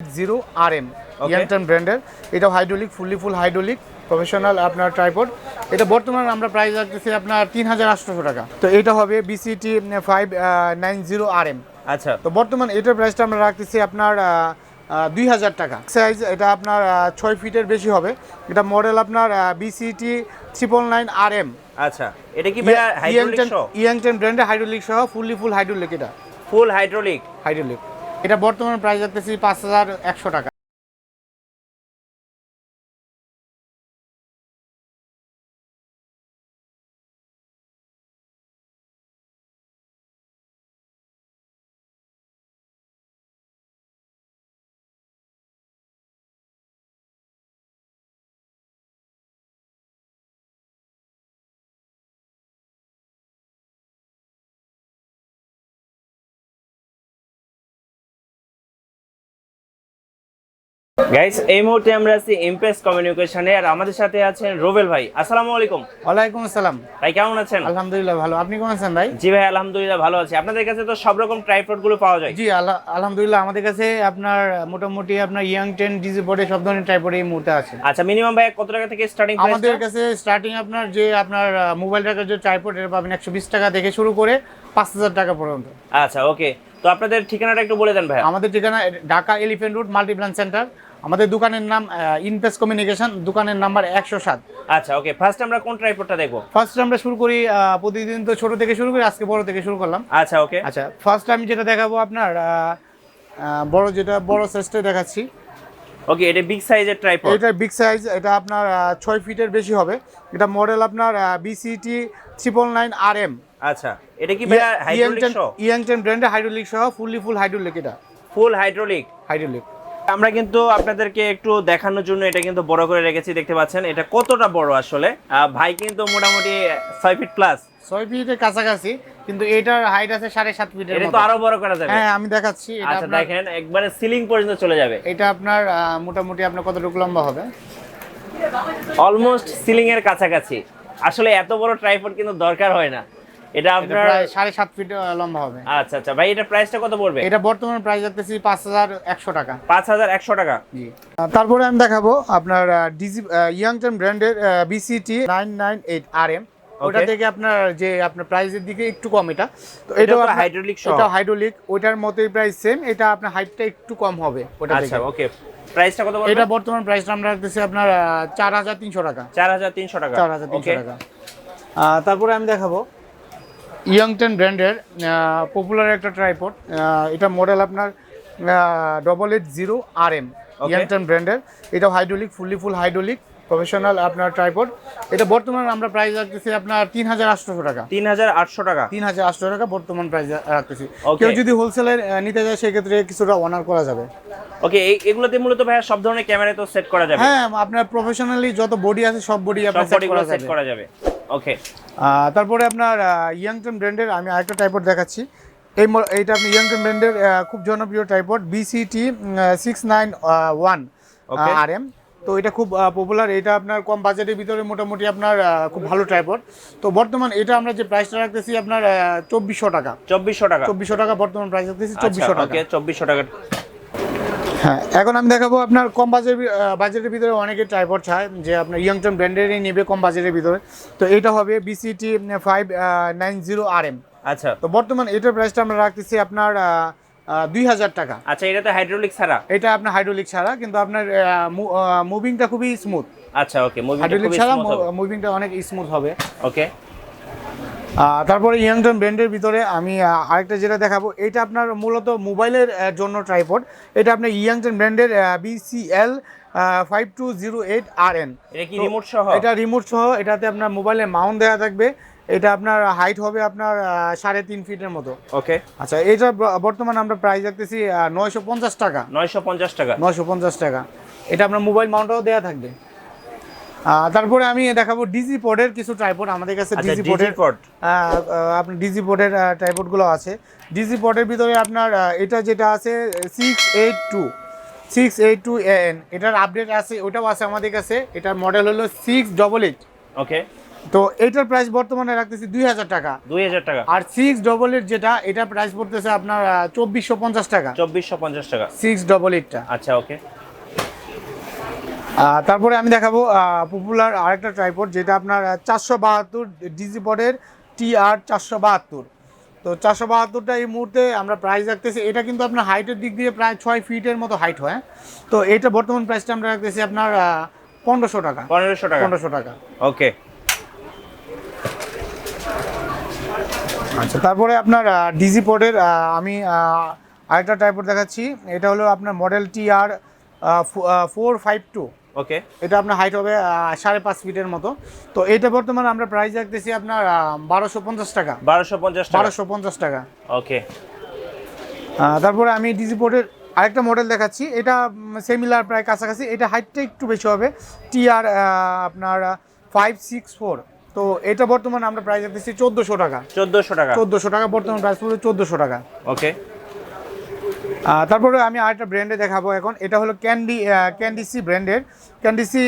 Zero R M. Yunteng ব্র্যান্ডের। এটা hydraulic fully full hydraulic professional আপনার ট্রাইপড এটা বর্তমানে আমরা প্রাইস রাখতেছি আপনার তিন হাজার আটশোশো টাকা। তো এটা হবে BCT five nine zero R M আচ্ছা। তো বর্তমান এটার প্রাইসটা আমরা রাখতেছি আপনার দুই হাজার টাকা। সাইজ এটা আপনার ছয় ফিটের বেশি হবে। এটা মডেল আপনার BCT triple nine R M আচ্ছা। এটা কি সহ? ইয়াংটেন ব্র্যান্ডের হাইড্রোলিক সহ ফুললি ফুল হাইড্রোলিক এটা। ফুল হাইড্রোলিক হাইড্রোলিক এটা বর্তমান প্রাইস রাখতেছি পাঁচ হাজার একশো টাকা। গাইস এই মুহূর্তে আমরা আছি ইমপ্রেস কমিউনিকেশনে আর আমাদের সাথে আছেন রোবেল ভাই। আসসালামু আলাইকুম। ওয়ালাইকুম আসসালাম। ভাই কেমন আছেন? আলহামদুলিল্লাহ ভালো। আপনি কেমন আছেন ভাই? জি ভাই আলহামদুলিল্লাহ ভালো আছি। আপনাদের কাছে তো সব রকম ট্রাইপডগুলো পাওয়া যায়। জি আলহামদুলিল্লাহ আমাদের কাছে আপনার মোটামুটি আপনার ইয়াং টেন ডিজি বোর্ডে সব ধরনের ট্রাইপড এই মুহূর্তে আছে। আচ্ছা মিনিমাম ভাই কত টাকা থেকে স্টার্টিং আমাদের কাছে স্টার্টিং আপনার যে আপনার মোবাইল রাখার যে ট্রাইপড এটা পাবেন একশো বিশ টাকা থেকে শুরু করে পাঁচ হাজার টাকা পর্যন্ত। আচ্ছা ওকে তো আপনাদের ঠিকানাটা একটু বলে দেন ভাই আমাদের ঠিকানা Dhaka elephant road Multiplan centre আমাদের দোকানের নাম ইনপেস কমিউনিকেশন দোকানের নাম্বার একশো সাত। আচ্ছা ওকে ফার্স্ট আমরা কোন ট্রাইপডটা দেখব? ফার্স্ট আমরা শুরু করি প্রতিদিন তো ছোট থেকে শুরু করি আজকে বড় থেকে শুরু করলাম। আচ্ছা ওকে আচ্ছা ফার্স্ট আমি যেটা দেখাবো আপনার বড় যেটা বড় সাইজটা দেখাচ্ছি। ওকে এটা বিগ সাইজের ট্রাইপড এটা বিগ সাইজ এটা আপনার ছয় ফিটের বেশি হবে। এটা মডেল আপনার BCT triple nine R M আচ্ছা এটা কি হাইড্রোলিক সহ? ইয়াংটেন ব্র্যান্ডের হাইড্রোলিক সহ ফুললি ফুল হাইড্রোলিক এটা। ফুল হাইড্রোলিক হাইড্রোলিক আমরা কিন্তু আপনাদেরকে একটু দেখানোর জন্য এটা কিন্তু বড় করে রেখেছি দেখতে পাচ্ছেন। এটা কতটা বড় আসলে? ভাই কিন্তু মোটামুটি ছয় ফিট প্লাস ছয় ফিটের কাছাকাছি কিন্তু এটার হাইট আছে সাড়ে সাত ফিটের এটা তো আরও বড় করা যাবে। হ্যাঁ আমি দেখাচ্ছি। আচ্ছা দেখেন একবারে সিলিং পর্যন্ত চলে যাবে। এটা আপনার মোটামুটি আপনার কতটুকু লম্বা হবে? অলমোস্ট সিলিং এর কাছাকাছি। আসলে এত বড় ট্রাইপড কিন্তু দরকার হয় না। এটা আপনার সাড়ে সাত ফিট লম্বা হবে। আচ্ছা আচ্ছা। ভাই এটা প্রাইসটা কত পড়বে? এটা বর্তমান প্রাইস রাখতেছি পাঁচ হাজার একশো টাকা। পাঁচ হাজার একশো টাকা। জি। তারপরে আমি দেখাবো আপনার ডিজি ইয়াংটন ব্র্যান্ডের BCT nine nine eight R M ওটা থেকে আপনার যে আপনার প্রাইসের দিকে একটু কম এটা। তো এটা হাইড্রোলিক এটা হাইড্রোলিক ওইটার মতোই প্রাইস সেম এটা আপনার হাইটটা একটু কম হবে ওটা আচ্ছা ওকে প্রাইসটা কত এটা বর্তমান প্রাইসটা আমরা রাখতেছি আপনার চার হাজার তিনশো টাকা। চার হাজার তিনশো টাকা। চার হাজার তিনশো টাকা। তারপরে আমি দেখাবো ইয়াংটেন ব্র্যান্ডের পপুলার একটা ট্রাইপড এটা মডেল আপনার double eight zero R M. Yunteng ব্র্যান্ডের এটা hydraulic fully full hydraulic professional আপনার ট্রাইপড এটা বর্তমান আমরা প্রাইস রাখতেছি আপনার তিন হাজার আটশোশো টাকা। তিন হাজার আটশো টাকা। তিন হাজার আটশো টাকা বর্তমান প্রাইস রাখতেছি। কেউ যদি হোলসেলের নিতে যায় সেক্ষেত্রে কিছুটা অনার করা যাবে। ওকে এই এগুলোতে মূলত ভাইয়া সব ধরনের ক্যামেরা তো সেট করা যাবে। হ্যাঁ আপনার প্রফেশনালি যত বডি আছে সব বডি আপনার সেট করা যাবে। ওকে তারপরে আপনার ইয়াংটন ব্র্যান্ডের আমি আরেকটা টাইপড দেখাচ্ছি। এই এইটা আপনি ইয়াংটন ব্র্যান্ডের খুব জনপ্রিয় tripod BCT six nine one R M তো এটা খুব পপুলার এটা আপনার কম বাজেটের ভিতরে মোটামুটি আপনার খুব ভালো টাইপড তো বর্তমান এটা আমরা যে প্রাইসটা রাখতেছি আপনার চব্বিশশো টাকা। চব্বিশশো টাকা। চব্বিশশো টাকা বর্তমান প্রাইস রাখতেছি আচ্ছা চব্বিশশো টাকা। চব্বিশশো টাকা। হ্যাঁ এখন আমি দেখাবো আপনার কম বাজেট বাজেটের ভিতরে অনেকে ট্রাইপড চায় যে আপনার ইয়ংটন ব্র্যান্ডেরই নেবে কম বাজেটের ভিতরে। তো এটা হবে BCT five nine zero R M আচ্ছা। তো বর্তমান এটার প্রাইসটা আমরা রাখতেছি আপনার দুই হাজার টাকা। আচ্ছা এটা তো হাইড্রোলিক ছাড়া? এটা আপনার হাইড্রোলিক ছাড়া কিন্তু আপনার মুভিংটা খুবই স্মুথ আচ্ছা ওকে মুভিটা হাইড্রোলিক খুবই ছাড়া স্মুথ হবে। মুভিংটা অনেক স্মুথ হবে। ওকে তারপরে ইয়াংটন ব্র্যান্ডের ভিতরে আমি আরেকটা যেটা দেখাবো এটা আপনার মূলত মোবাইলের জন্য ট্রাইপড এটা আপনার ইয়াংটন ব্র্যান্ডের BCL five two zero eight R N remote সহ? এটা রিমোট সহ এটাতে আপনার মোবাইলে মাউন্ট দেওয়া থাকবে। এটা আপনার হাইট হবে আপনার সাড়ে তিন ফিটের মতো। ওকে। আচ্ছা এটা বর্তমানে আমরা প্রাইস রাখতেছি নয়শো পঞ্চাশ টাকা। নয়শো পঞ্চাশ টাকা। নয়শো পঞ্চাশ টাকা। এটা আপনার মোবাইল মাউন্টও দেওয়া থাকবে। তারপরে আমি দেখাবো ডিজি পোর্টের কিছু ট্রাইপড আমাদের কাছে ডিজি পোর্টের পট আপনার ডিজি পোর্টের ট্রাইপডগুলো আছে। ডিজি পোর্টের ভিতরে আপনার এটা যেটা আছে six eight two six eight two N এটার আপডেট আছে ওটাও আছে আমাদের কাছে। এটার মডেল হলো সিক্স ডবল এইট ওকে তো এটার প্রাইস বর্তমানে রাখতেছি দুই হাজার টাকা। দুই হাজার টাকা। আর সিক্স ডবল এইট যেটা এটা প্রাইস পড়তেছে আপনার চব্বিশশো পঞ্চাশ টাকা। চব্বিশশো পঞ্চাশ টাকা। সিক্স ডবল এইটটা আচ্ছা ওকে তারপরে আমি দেখাবো পপুলার আরেকটা ট্রাইপড যেটা আপনার চারশো বাহাত্তর ডিজি পডের টি আর চারশো বাহাত্তর। তো চারশো বাহাত্তরটা এই মুহূর্তে আমরা প্রাইস রাখতেছি। এটা কিন্তু আপনার হাইটের দিক দিয়ে প্রায় ছয় ফিটের মতো হাইট হয় তো এটা বর্তমান প্রাইসটা আমরা রাখতেছি আপনার পনেরোশো টাকা। পনেরোশো টাকা। পনেরোশো টাকা। ওকে। আচ্ছা তারপরে আপনার ডিজি পোর্টের আমি আরেকটা টাইপের দেখাচ্ছি। এটা হলো আপনার model T R four five two okay. এটা আপনার হাইট হবে সাড়ে পাঁচ ফিটের মতো। তো এটা বর্তমানে আমরা প্রাইস রাখতেছি আপনার বারোশো পঞ্চাশ টাকা। বারোশো পঞ্চাশ বারোশো পঞ্চাশ টাকা। ওকে। তারপরে আমি ডিজি পোর্টের আরেকটা মডেল দেখাচ্ছি। এটা সেমিলার প্রায় কাছাকাছি। এটা হাইটটা একটু বেশি হবে। টি আর আপনার ফাইভ সিক্স ফোর তো এটা বর্তমানে আমরা প্রাইস রাখতেছি চোদ্দোশো টাকা। চোদ্দোশো টাকা। চোদ্দোশো টাকা বর্তমান প্রাইস পড়বে চোদ্দোশো টাকা। ওকে। তারপরে আমি আরেকটা ব্র্যান্ডে দেখাবো এখন। এটা হলো ক্যান্ডি ক্যান্ডিসি ব্র্যান্ডের ক্যান্ডিসি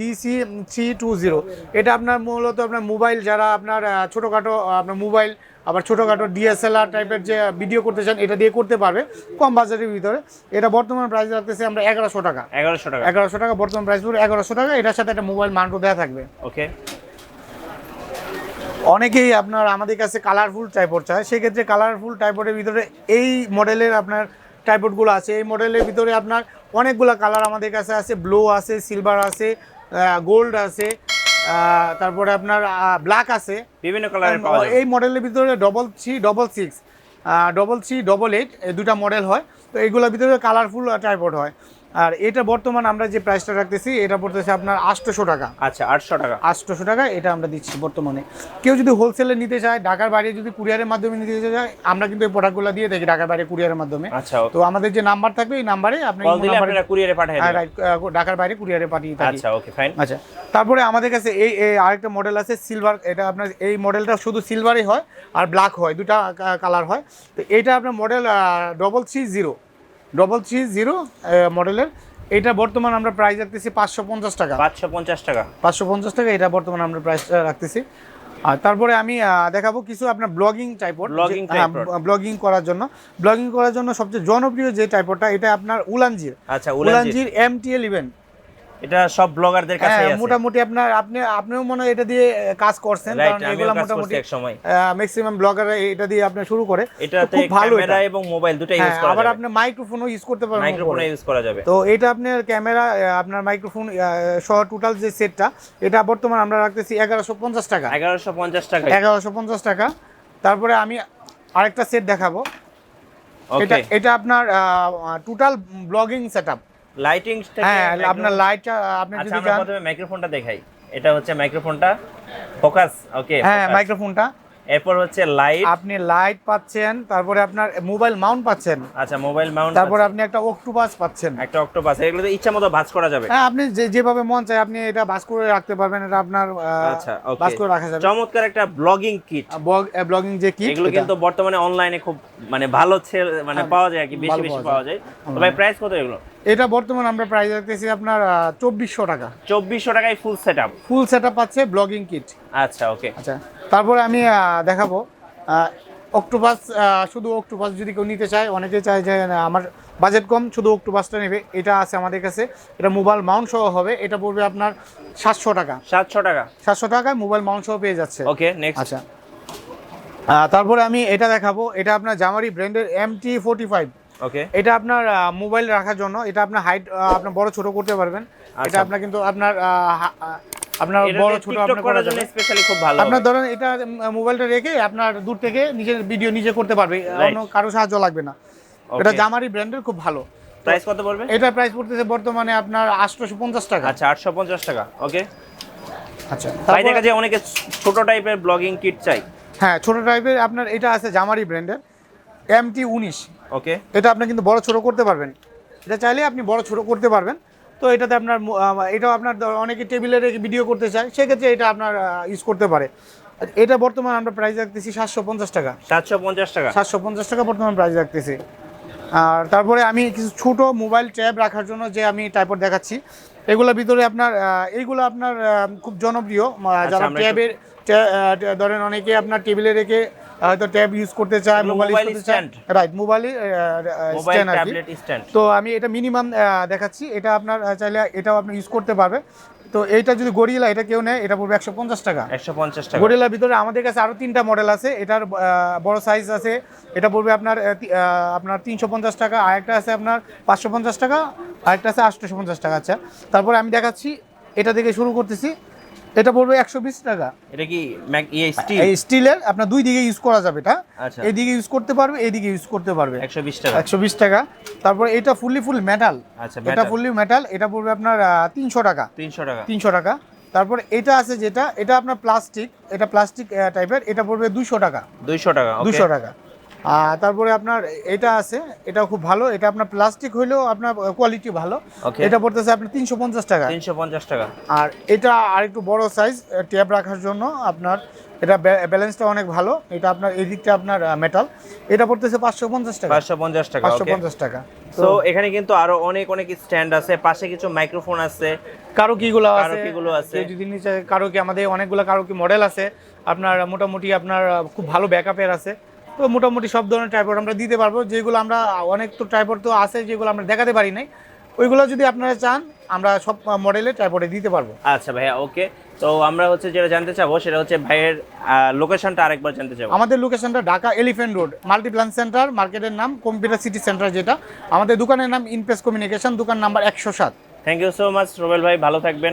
ডিসি থ্রি টু জিরো এটা আপনার মূলত আপনার মোবাইল যারা আপনার ছোটোখাটো আপনার মোবাইল আবার ছোটোখাটো ডিএসএলআর টাইপের যে ভিডিও করতে চান এটা দিয়ে করতে পারবে কম বাজারের ভিতরে। এটা বর্তমান প্রাইস রাখতেছে আমরা এগারোশো টাকা। এগারোশো টাকা। এগারোশো টাকা বর্তমান প্রাইস পড়বে এগারোশো টাকা। এটার সাথে একটা মোবাইল মাউন্টও দেওয়া থাকবে। ওকে। অনেকেই আপনার আমাদের কাছে কালারফুল টাইপড চায়। সেক্ষেত্রে কালারফুল টাইপডের ভিতরে এই মডেলের আপনার টাইপডগুলো আছে। এই মডেলের ভিতরে আপনার অনেকগুলো কালার আমাদের কাছে আছে। ব্লু আছে সিলভার আছে গোল্ড আছে তারপরে আপনার ব্ল্যাক আছে। বিভিন্ন কালার এই মডেলের ভিতরে double three double six double three double eight দুটা মডেল হয়। তো এইগুলোর ভিতরে কালারফুল টাইপড হয়। আর এটা বর্তমান আমরা যে প্রাইসটা রাখতেছি এটা পড়তেছে আপনার আটশোশো টাকা। আচ্ছা আটশো টাকা। আটশোশো টাকা এটা আমরা দিচ্ছি বর্তমানে। কেউ যদি হোলসেলে নিতে চায় ঢাকার বাইরে যদি কুরিয়ারের মাধ্যমে নিতে চায় আমরা কিন্তু এই প্রোডাক্টগুলো দিয়ে থাকি ঢাকার বাইরে কুরিয়ারের মাধ্যমে। আচ্ছা তো আমাদের যে নাম্বার থাকবে এই নাম্বারে আপনি কুরিয়ারে পাঠিয়ে হ্যাঁ, ঢাকার বাইরে কুরিয়ারে পাঠিয়ে থাকি। আচ্ছা ওকে ফাইন আচ্ছা তারপরে আমাদের কাছে এই এই আরেকটা মডেল আছে সিলভার এটা আপনার এই মডেলটা শুধু সিলভারই হয় আর ব্ল্যাক হয় দুটা কালার হয়। তো এটা আপনার model double three zero double three zero মডেলের এটা বর্তমান আমরা প্রাইস রাখতেছি পাঁচশো পঞ্চাশ টাকা। পাঁচশো পঞ্চাশ টাকা। পাঁচশো পঞ্চাশ টাকা এটা বর্তমান আমরা প্রাইস রাখতেছি। আর তারপরে আমি দেখাবো কিছু আপনার ব্লগিং টাইপড ব্লগিং ব্লগিং করার জন্য। ব্লগিং করার জন্য সবচেয়ে জনপ্রিয় যে টাইপডটা এটা আপনার উলানজির আচ্ছা উলানজির এম টি এল এটা সব ব্লগারদের কাছে হ্যাঁ আছে। মোটামুটি আপনার আপনি আপনিও মনে হয় এটা দিয়ে কাজ করছেন কারণ এগুলো মোটামুটি এক সময়। ম্যাক্সিমাম ব্লগার এটা দিয়ে আপনি শুরু করে। এটাতে ক্যামেরা এবং মোবাইল দুটো ইউজ হ্যাঁ, করা আবার আপনি মাইক্রোফোনও ইউজ করতে পারবেন মাইক্রোফোন ইউজ করা যাবে। তো এটা আপনার ক্যামেরা আপনার মাইক্রোফোন সহ টোটাল যে সেটটা এটা বর্তমান আমরা রাখতেছি এগারোশো পঞ্চাশ টাকা। এগারোশো পঞ্চাশ টাকা এগারোশো পঞ্চাশ টাকা। তারপরে আমি আরেকটা সেট দেখাবো। এটা এটা আপনার টোটাল ব্লগিং সেট আপ লাইটিং হ্যাঁ আপনার লাইটটা আপনি আচ্ছা যদি আমরা প্রথমে মাইক্রোফোনটা দেখাই। এটা হচ্ছে মাইক্রোফোনটা ফোকাস ওকে হ্যাঁ মাইক্রোফোনটা এরপর হচ্ছে লাইট আপনি লাইট পাচ্ছেন তারপরে আপনার মোবাইল মাউন্ট পাচ্ছেন। আচ্ছা মোবাইল মাউন্ট তারপরে আপনি একটা অক্টোপাস পাচ্ছেন। একটা অক্টোপাস এগুলো তো ইচ্ছা মতো ভাঁজ করা যাবে। হ্যাঁ আপনি যে যেভাবে মন চায় আপনি এটা বাস করে রাখতে পারবেন এটা আপনার আচ্ছা ওকে করে রাখা যাবে। চমৎকার একটা ব্লগিং কিট ব্লগিং যে কি এগুলো কিন্তু বর্তমানে অনলাইনে খুব মানে ভালো মানে পাওয়া যায় আর কি বেশি বেশি পাওয়া যায়। তো ভাই প্রাইস কত এগুলো? এটা বর্তমান আমরা প্রাইস রাখতেছি আপনার চব্বিশশো টাকা। চব্বিশশো টাকায় full set up full set up পাচ্ছে ব্লগিং কিট আচ্ছা ওকে আচ্ছা তারপরে আমি দেখাবো। অক্টোপাস শুধু অক্টোপাস যদি কেউ নিতে চায় অনেকে চায় যে আমার বাজেট কম শুধু অক্টোপাসটা নেবে। এটা আছে আমাদের কাছে। এটা মোবাইল মাউন্ট সহ হবে। এটা পড়বে আপনার সাতশো টাকা। সাতশো টাকা। সাতশো টাকায় মোবাইল মাউন্ট সহ পেয়ে যাচ্ছে। ওকে নেক্সট আচ্ছা। তারপরে আমি এটা দেখাবো। এটা আপনার জামারি ব্র্যান্ডের M T forty five okay এটা আপনার মোবাইল রাখার জন্য। এটা আপনার হাইট আপনার বড় ছোট করতে পারবেন। এটা আচ্ছা। আপনার কিন্তু আপনার আপনার বড় ছোট আপনার করার জন্য স্পেশালি খুব ভালো আপনার ধরেন এটা মোবাইলটা রেখে আপনার দূর থেকে নিজের ভিডিও নিজে করতে পারবে। অন্য কারও সাহায্য লাগবে না। এটা জামারি ব্র্যান্ডের খুব ভালো। প্রাইস কত পড়বে? এটা প্রাইস পড়তেছে বর্তমানে আপনার আটশোশো পঞ্চাশ টাকা। আচ্ছা আটশো পঞ্চাশ টাকা। ওকে আচ্ছা ভাই দেখা যায় অনেকে ছোট টাইপের ব্লগিং কিট চাই। হ্যাঁ ছোট টাইপের আপনার এটা আছে জামারি ব্র্যান্ডের এম টি উনিশ। ওকে? এটা আপনি কিন্তু বড় ছোট করতে পারবেন। এটা চাইলে আপনি বড় ছোট করতে পারবেন। তো এটাতে আপনার এটাও আপনার অনেকে টেবিলে রেখে ভিডিও করতে চায়। সেক্ষেত্রে এটা আপনার ইউজ করতে পারে। এটা বর্তমানে আমরা প্রাইস রাখতেছি সাতশো পঞ্চাশ টাকা। সাতশো পঞ্চাশ টাকা? সাতশো পঞ্চাশ টাকা বর্তমান প্রাইস রাখতেছি। আর তারপরে আমি কিছু ছোট মোবাইল ট্যাব রাখার জন্য যে আমি টাইপড দেখাচ্ছি এগুলোর ভিতরে আপনার এইগুলো আপনার খুব জনপ্রিয়। যারা আমরা ট্যাবের ধরেন অনেকে আপনার টেবিলে রেখে হয়তো ট্যাব ইউজ করতে চায় মোবাইল ইউজ করতে চায়। রাইট মোবাইলে স্ট্যান্ড আর তো আমি এটা মিনিমাম দেখাচ্ছি। এটা আপনার চাইলে এটাও আপনি ইউজ করতে পারবে তো এইটা যদি গরিলা এটা কেউ নেয় এটা পড়বে একশো পঞ্চাশ টাকা। একশো পঞ্চাশ টাকা। গরিলার ভিতরে আমাদের কাছে আরও তিনটা মডেল আছে। এটার বড় সাইজ আছে। এটা পড়বে আপনার আপনার তিনশো পঞ্চাশ টাকা। আরেকটা আছে আপনার পাঁচশো পঞ্চাশ টাকা। আরেকটা আছে আটশোশো পঞ্চাশ টাকা। আচ্ছা তারপরে আমি দেখাচ্ছি। এটা থেকে শুরু করতেছি। এটা পড়বে একশো বিশ টাকা। এটা কি ইয়ে স্টিলের আপনার দুই দিকে ইউজ করা যাবে এটা। আচ্ছা। এইদিকে ইউজ করতে পারবে এদিকে ইউজ করতে পারবে। একশো বিশ টাকা। একশো বিশ টাকা। তারপরে এটা ফুললি ফুল মেটাল আচ্ছা এটা ফুললি মেটাল এটা পড়বে আপনার তিনশো টাকা। তিনশো টাকা। তিনশো টাকা। তারপর এটা আছে যেটা এটা আপনার প্লাস্টিক এটা প্লাস্টিক টাইপের এটা পড়বে দুশো টাকা। দুইশো টাকা। দুশো টাকা। তারপরে আপনার এটা আছে এটা খুব ভালো। এটা আপনার প্লাস্টিক হইলেও আপনার কোয়ালিটি ভালো। এটা পড়তেছে আপনার তিনশো পঞ্চাশ টাকা। তিনশো পঞ্চাশ টাকা। আর এটা আর একটু বড় সাইজ ট্যাব রাখার জন্য আপনার এটা ব্যালেন্সটা অনেক ভালো। এটা আপনার এই দিকটা আপনার মেটাল এটা পড়তেছে পাঁচশো পঞ্চাশ টাকা। পাঁচশো পঞ্চাশ টাকা পাঁচশো পঞ্চাশ টাকা। তো এখানে কিন্তু আরও অনেক অনেক স্ট্যান্ড আছে। পাশে কিছু মাইক্রোফোন আছে। কারও কিগুলো আছে। কারও কিগুলো আছে। যদি নিচে কারও কি আমাদের অনেকগুলো কারও কি মডেল আছে। আপনার মোটামুটি আপনার খুব ভালো ব্যাকআপের আছে। তো মোটামুটি সব ধরনের ট্রাইপড আমরা দিতে পারব। যেগুলো আমরা অনেক তো ট্রাইপড তো আছে যেগুলো আমরা দেখাতে পারি নাই। ওইগুলো যদি আপনারা চান আমরা সব মডেলে ট্রাইপডে দিতে পারব। আচ্ছা ভাইয়া ওকে। তো আমরা হচ্ছে যেটা জানতে চাবো সেটা হচ্ছে ভাইয়ের লোকেশনটা আরেকবার জানতে চাবো। আমাদের লোকেশনটা Dhaka elephant road Multiplan centre মার্কেটের নাম কম্পিউটার সিটি সেন্টার যেটা। আমাদের দোকানের নাম ইনপেস কমিউনিকেশন দোকান নাম্বার একশো সাত। Thank you so much Robel ভাই ভালো থাকবেন।